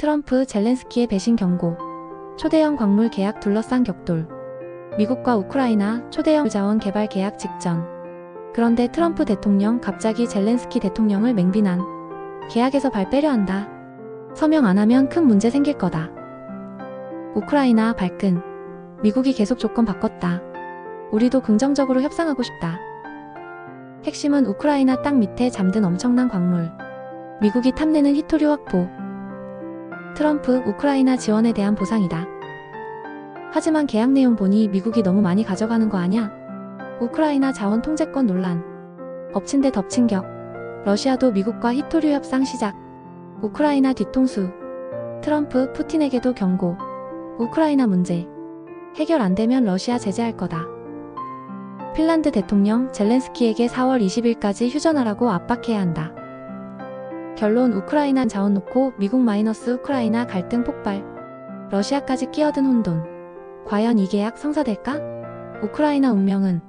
트럼프 젤렌스키의 배신 경고. 초대형 광물 계약 둘러싼 격돌. 미국과 우크라이나 초대형 자원 개발 계약 직전. 그런데 트럼프 대통령 갑자기 젤렌스키 대통령을 맹비난. 계약에서 발 빼려 한다. 서명 안 하면 큰 문제 생길 거다. 우크라이나 발끈. 미국이 계속 조건 바꿨다. 우리도 긍정적으로 협상하고 싶다. 핵심은 우크라이나 땅 밑에 잠든 엄청난 광물. 미국이 탐내는 히토류 확보. 트럼프 우크라이나 지원에 대한 보상이다. 하지만 계약 내용 보니 미국이 너무 많이 가져가는 거 아냐? 우크라이나 자원 통제권 논란. 엎친 데 덮친 격. 러시아도 미국과 히토류 협상 시작. 우크라이나 뒤통수. 트럼프 푸틴에게도 경고. 우크라이나 문제. 해결 안 되면 러시아 제재할 거다. 핀란드 대통령 젤렌스키에게 4월 20일까지 휴전하라고 압박해야 한다. 결론 우크라이나 자원 놓고 미국 마이너스 우크라이나 갈등 폭발. 러시아까지 끼어든 혼돈. 과연 이 계약 성사될까? 우크라이나 운명은